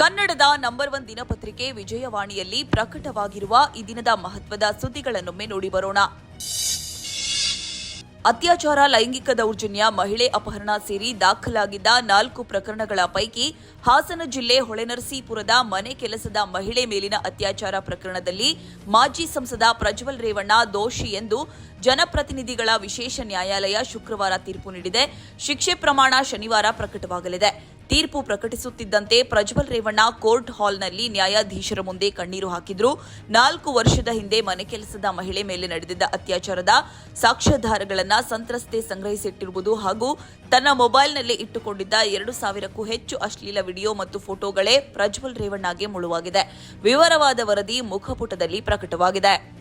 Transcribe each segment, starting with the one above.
ಕನ್ನಡದ number one ದಿನಪತ್ರಿಕೆ ವಿಜಯವಾಣಿಯಲ್ಲಿ ಪ್ರಕಟವಾಗಿರುವ ಈ ದಿನದ ಮಹತ್ವದ ಸುದ್ದಿಗಳನ್ನೊಮ್ಮೆ ನೋಡಿ ಬರೋಣ. ಅತ್ಯಾಚಾರ, ಲೈಂಗಿಕ ದೌರ್ಜನ್ಯ, ಮಹಿಳೆ ಅಪಹರಣ ಸೇರಿ ದಾಖಲಾಗಿದ್ದ ನಾಲ್ಕು ಪ್ರಕರಣಗಳ ಪೈಕಿ ಹಾಸನ ಜಿಲ್ಲೆ ಹೊಳೆನರಸೀಪುರದ ಮನೆ ಕೆಲಸದ ಮಹಿಳೆ ಮೇಲಿನ ಅತ್ಯಾಚಾರ ಪ್ರಕರಣದಲ್ಲಿ ಮಾಜಿ ಸಂಸದ ಪ್ರಜ್ವಲ್ ರೇವಣ್ಣ ದೋಷಿ ಎಂದು ಜನಪ್ರತಿನಿಧಿಗಳ ವಿಶೇಷ ನ್ಯಾಯಾಲಯ ಶುಕ್ರವಾರ ತೀರ್ಪು ನೀಡಿದೆ. ಶಿಕ್ಷೆ ಪ್ರಮಾಣ ಶನಿವಾರ ಪ್ರಕಟವಾಗಲಿದೆ. ತೀರ್ಪು ಪ್ರಕಟಿಸುತ್ತಿದ್ದಂತೆ ಪ್ರಜ್ವಲ್ ರೇವಣ್ಣ ಕೋರ್ಟ್ ಹಾಲ್ನಲ್ಲಿ ನ್ಯಾಯಾಧೀಶರ ಮುಂದೆ ಕಣ್ಣೀರು ಹಾಕಿದ್ರು. ನಾಲ್ಕು ವರ್ಷದ ಹಿಂದೆ ಮನೆ ಕೆಲಸದ ಮಹಿಳೆ ಮೇಲೆ ನಡೆದಿದ್ದ ಅತ್ಯಾಚಾರದ ಸಾಕ್ಷ್ಯಾಧಾರಗಳನ್ನು ಸಂತ್ರಸ್ತೆ ಸಂಗ್ರಹಿಸಿಟ್ಟಿರುವುದು ಹಾಗೂ ತನ್ನ ಮೊಬೈಲ್ನಲ್ಲಿ ಇಟ್ಟುಕೊಂಡಿದ್ದ ಎರಡು ಸಾವಿರಕ್ಕೂ ಹೆಚ್ಚು ಅಶ್ಲೀಲ ವಿಡಿಯೋ ಮತ್ತು ಫೋಟೋಗಳೇ ಪ್ರಜ್ವಲ್ ರೇವಣ್ಣಗೆ ಮುಳುವಾಗಿದೆ. ವಿವರವಾದ ವರದಿ ಮುಖಪುಟದಲ್ಲಿ ಪ್ರಕಟವಾಗಿದೆ.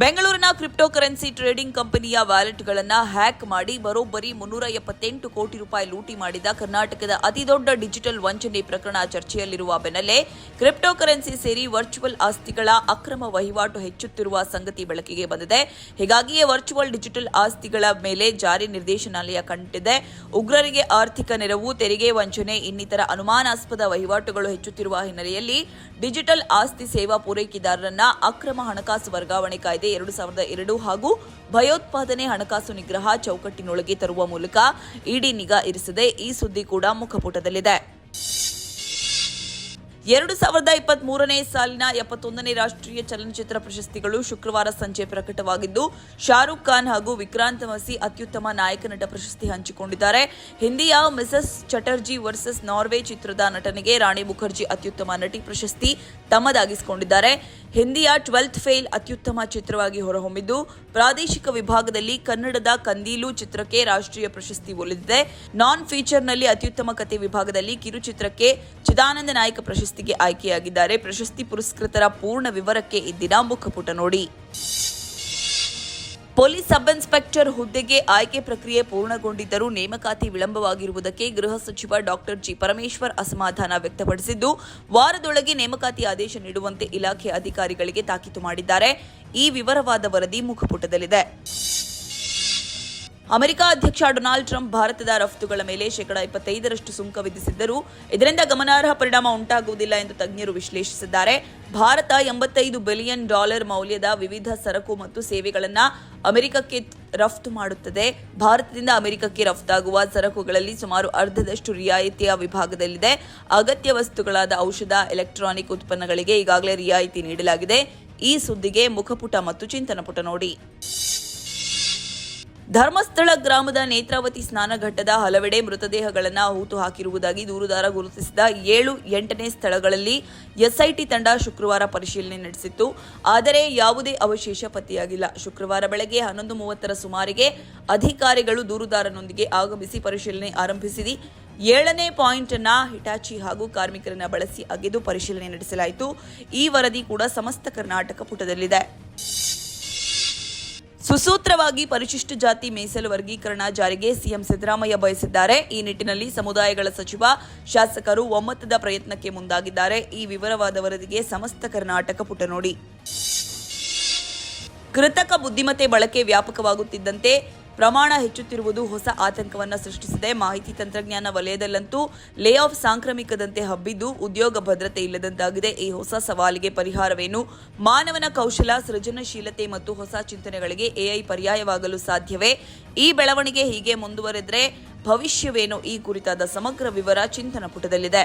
ಬೆಂಗಳೂರಿನ ಕ್ರಿಪ್ಟೋ ಕರೆನ್ಸಿ ಟ್ರೇಡಿಂಗ್ ಕಂಪನಿಯ ವ್ಯಾಲೆಟ್ಗಳನ್ನು ಹ್ಯಾಕ್ ಮಾಡಿ ಬರೋಬ್ಬರಿ ಮುನ್ನೂರ ಎಪ್ಪತ್ತೆಂಟು ಕೋಟಿ ರೂಪಾಯಿ ಲೂಟಿ ಮಾಡಿದ ಕರ್ನಾಟಕದ ಅತಿದೊಡ್ಡ ಡಿಜಿಟಲ್ ವಂಚನೆ ಪ್ರಕರಣ ಚರ್ಚೆಯಲ್ಲಿರುವ ಬೆನ್ನಲ್ಲೇ ಕ್ರಿಪ್ಟೋ ಕರೆನ್ಸಿ ಸೇರಿ ವರ್ಚುವಲ್ ಆಸ್ತಿಗಳ ಅಕ್ರಮ ವಹಿವಾಟು ಹೆಚ್ಚುತ್ತಿರುವ ಸಂಗತಿ ಬೆಳಕಿಗೆ ಬಂದಿದೆ. ಹೀಗಾಗಿಯೇ ವರ್ಚುವಲ್ ಡಿಜಿಟಲ್ ಆಸ್ತಿಗಳ ಮೇಲೆ ಜಾರಿ ನಿರ್ದೇಶನಾಲಯ ಕಂಡಿದೆ. ಉಗ್ರರಿಗೆ ಆರ್ಥಿಕ ನೆರವು, ತೆರಿಗೆ ವಂಚನೆ, ಇನ್ನಿತರ ಅನುಮಾನಾಸ್ಪದ ವಹಿವಾಟುಗಳು ಹೆಚ್ಚುತ್ತಿರುವ ಹಿನ್ನೆಲೆಯಲ್ಲಿ ಡಿಜಿಟಲ್ ಆಸ್ತಿ ಸೇವಾ ಪೂರೈಕೆದಾರರನ್ನ ಅಕ್ರಮ ಹಣಕಾಸು ವರ್ಗಾವಣೆ ಕಾಯ್ದೆ ಎರಡು ಸಾವಿರದ ಎರಡು ಹಾಗೂ ಭಯೋತ್ಪಾದನೆ ಹಣಕಾಸು ನಿಗ್ರಹ ಚೌಕಟ್ಟಿನೊಳಗೆ ತರುವ ಮೂಲಕ ಇಡಿ ನಿಗಾ ಇರಿಸಿದೆ ಈ ಸುದ್ದಿ ಕೂಡ ಮುಖಪುಟದಲ್ಲಿದೆ. ಎರಡು ಸಾವಿರದ ಇಪ್ಪತ್ತ್ ಮೂರನೇ ಸಾಲಿನ ಎಪ್ಪತ್ತೊಂದನೇ ರಾಷ್ಟ್ರೀಯ ಚಲನಚಿತ್ರ ಪ್ರಶಸ್ತಿಗಳು ಶುಕ್ರವಾರ ಸಂಜೆ ಪ್ರಕಟವಾಗಿದ್ದು, ಶಾರುಖ್ ಖಾನ್ ಹಾಗೂ ವಿಕ್ರಾಂತ್ ಮಸಿ ಅತ್ಯುತ್ತಮ ನಾಯಕ ನಟ ಪ್ರಶಸ್ತಿ ಹಂಚಿಕೊಂಡಿದ್ದಾರೆ. ಹಿಂದಿಯ ಮಿಸಸ್ ಚಟರ್ಜಿ ವರ್ಸಸ್ ನಾರ್ವೆ ಚಿತ್ರದ ನಟನೆಗೆ ರಾಣಿ ಮುಖರ್ಜಿ ಅತ್ಯುತ್ತಮ ನಟಿ ಪ್ರಶಸ್ತಿ ತಮ್ಮದಾಗಿಸಿಕೊಂಡಿದ್ದಾರೆ. ಹಿಂದಿಯ ಟ್ವೆಲ್ತ್ ಫೇಲ್ ಅತ್ಯುತ್ತಮ ಚಿತ್ರವಾಗಿ ಹೊರಹೊಮ್ಮಿದ್ದು, ಪ್ರಾದೇಶಿಕ ವಿಭಾಗದಲ್ಲಿ ಕನ್ನಡದ ಕಂದೀಲು ಚಿತ್ರಕ್ಕೆ ರಾಷ್ಟ್ರೀಯ ಪ್ರಶಸ್ತಿ ಒಲಿದಿದೆ. ನಾನ್ ಫೀಚರ್ನಲ್ಲಿ ಅತ್ಯುತ್ತಮ ಕತೆ ವಿಭಾಗದಲ್ಲಿ ಕಿರುಚಿತ್ರಕ್ಕೆ ಚಿದಾನಂದ ನಾಯಕ ಪ್ರಶಸ್ತಿಗೆ ಆಯ್ಕೆಯಾಗಿದ್ದಾರೆ. ಪ್ರಶಸ್ತಿ ಪುರಸ್ಕೃತರ ಪೂರ್ಣ ವಿವರಕ್ಕೆ ಇಂದಿನ ಮುಖಪುಟ ನೋಡಿ. ಪೊಲೀಸ್ ಸಬ್ ಇನ್ಸ್ಪೆಕ್ಟರ್ ಹುದ್ದೆಗೆ ಆಯ್ಕೆ ಪ್ರಕ್ರಿಯೆ ಪೂರ್ಣಗೊಂಡಿದ್ದರೂ ನೇಮಕಾತಿ ವಿಳಂಬವಾಗಿರುವುದಕ್ಕೆ ಗೃಹ ಸಚಿವ ಡಾಕ್ಟರ್ ಜಿ ಪರಮೇಶ್ವರ್ ಅಸಮಾಧಾನ ವ್ಯಕ್ತಪಡಿಸಿದ್ದು, ವಾರದೊಳಗೆ ನೇಮಕಾತಿ ಆದೇಶ ನೀಡುವಂತೆ ಇಲಾಖೆ ಅಧಿಕಾರಿಗಳಿಗೆ ತಾಕೀತು ಮಾಡಿದ್ದಾರೆ. ಈ ವಿವರವಾದ ವರದಿ ಮುಖಪುಟದಲ್ಲಿದೆ. ಅಮೆರಿಕ ಅಧ್ಯಕ್ಷ ಡೊನಾಲ್ಡ್ ಟ್ರಂಪ್ ಭಾರತದ ರಫ್ತುಗಳ ಮೇಲೆ ಶೇಕಡಾ ಇಪ್ಪತ್ತೈದರಷ್ಟು ಸುಂಕ ವಿಧಿಸಿದ್ದರೂ. ಇದರಿಂದ ಗಮನಾರ್ಹ ಪರಿಣಾಮ ಉಂಟಾಗುವುದಿಲ್ಲ ಎಂದು ತಜ್ಞರು ವಿಶ್ಲೇಷಿಸಿದ್ದಾರೆ. ಭಾರತ ಎಂಬತ್ತೈದು ಬಿಲಿಯನ್ ಡಾಲರ್ ಮೌಲ್ಯದ ವಿವಿಧ ಸರಕು ಮತ್ತು ಸೇವೆಗಳನ್ನು ಅಮೆರಿಕಕ್ಕೆ ರಫ್ತು ಮಾಡುತ್ತದೆ. ಭಾರತದಿಂದ ಅಮೆರಿಕಕ್ಕೆ ರಫ್ತಾಗುವ ಸರಕುಗಳಲ್ಲಿ ಸುಮಾರು ಅರ್ಧದಷ್ಟು ರಿಯಾಯಿತಿಯ ವಿಭಾಗದಲ್ಲಿದೆ. ಅಗತ್ಯ ವಸ್ತುಗಳಾದ ಔಷಧ, ಎಲೆಕ್ಟ್ರಾನಿಕ್ ಉತ್ಪನ್ನಗಳಿಗೆ ಈಗಾಗಲೇ ರಿಯಾಯಿತಿ ನೀಡಲಾಗಿದೆ. ಈ ಸುದ್ದಿಗೆ ಮುಖಪುಟ ಮತ್ತು ಚಿಂತನ ಪುಟ ನೋಡಿ. ಧರ್ಮಸ್ಥಳ ಗ್ರಾಮದ ನೇತ್ರಾವತಿ ಸ್ನಾನಘಟ್ಟದ ಹಲವೆಡೆ ಮೃತದೇಹಗಳನ್ನು ಹೂತು ಹಾಕಿರುವುದಾಗಿ ದೂರುದಾರ ಗುರುತಿಸಿದ ಏಳು ಎಂಟನೇ ಸ್ಥಳಗಳಲ್ಲಿ ಎಸ್ಐಟಿ ತಂಡ ಶುಕ್ರವಾರ ಪರಿಶೀಲನೆ ನಡೆಸಿತ್ತು. ಆದರೆ ಯಾವುದೇ ಅವಶೇಷ ಪತ್ತೆಯಾಗಿಲ್ಲ. ಶುಕ್ರವಾರ ಬೆಳಗ್ಗೆ ಹನ್ನೊಂದು ಮೂವತ್ತರ ಸುಮಾರಿಗೆ ಅಧಿಕಾರಿಗಳು ದೂರುದಾರನೊಂದಿಗೆ ಆಗಮಿಸಿ ಪರಿಶೀಲನೆ ಆರಂಭಿಸಿದೆ. ಏಳನೇ ಪಾಯಿಂಟ್ ಅನ್ನ ಹಿಟಾಚಿ ಹಾಗೂ ಕಾರ್ಮಿಕರನ್ನ ಬಳಸಿ ಅಗೆದು ಪರಿಶೀಲನೆ ನಡೆಸಲಾಯಿತು. ಈ ವರದಿ ಕೂಡ ಸಮಸ್ತ ಕರ್ನಾಟಕ ಪುಟದಲ್ಲಿದೆ. ಸುಸೂತ್ರವಾಗಿ ಪರಿಶಿಷ್ಟ ಜಾತಿ ಮೀಸಲು ವರ್ಗೀಕರಣ ಜಾರಿಗೆ ಸಿಎಂ ಸಿದ್ದರಾಮಯ್ಯ ಬಯಸಿದ್ದಾರೆ. ಈ ನಿಟ್ಟಿನಲ್ಲಿ ಸಮುದಾಯಗಳ ಸಚಿವ, ಶಾಸಕರು ಒಮ್ಮತದ ಪ್ರಯತ್ನಕ್ಕೆ ಮುಂದಾಗಿದ್ದಾರೆ. ಈ ವಿವರವಾದ ವರದಿಗೆ ಸಮಸ್ತ ಕರ್ನಾಟಕ ಪುಟ ನೋಡಿ. ಕೃತಕ ಬುದ್ಧಿಮತ್ತೆ ಬಳಕೆ ವ್ಯಾಪಕವಾಗುತ್ತಿದ್ದಂತೆ ಪ್ರಮಾಣ ಹೆಚ್ಚುತ್ತಿರುವುದು ಹೊಸ ಆತಂಕವನ್ನು ಸೃಷ್ಟಿಸಿದೆ. ಮಾಹಿತಿ ತಂತ್ರಜ್ಞಾನ ವಲಯದಲ್ಲಂತೂ ಲೇ ಆಫ್ ಸಾಂಕ್ರಾಮಿಕದಂತೆ ಹಬ್ಬಿದ್ದು ಉದ್ಯೋಗ ಭದ್ರತೆ ಇಲ್ಲದಂತಾಗಿದೆ. ಈ ಹೊಸ ಸವಾಲಿಗೆ ಪರಿಹಾರವೇನು? ಮಾನವನ ಕೌಶಲ, ಸೃಜನಶೀಲತೆ ಮತ್ತು ಹೊಸ ಚಿಂತನೆಗಳಿಗೆ ಎಐ ಪರ್ಯಾಯವಾಗಲು ಸಾಧ್ಯವೇ? ಈ ಬೆಳವಣಿಗೆ ಹೀಗೆ ಮುಂದುವರೆದರೆ ಭವಿಷ್ಯವೇನು? ಈ ಕುರಿತಾದ ಸಮಗ್ರ ವಿವರ ಚಿಂತನ ಪುಟದಲ್ಲಿದೆ.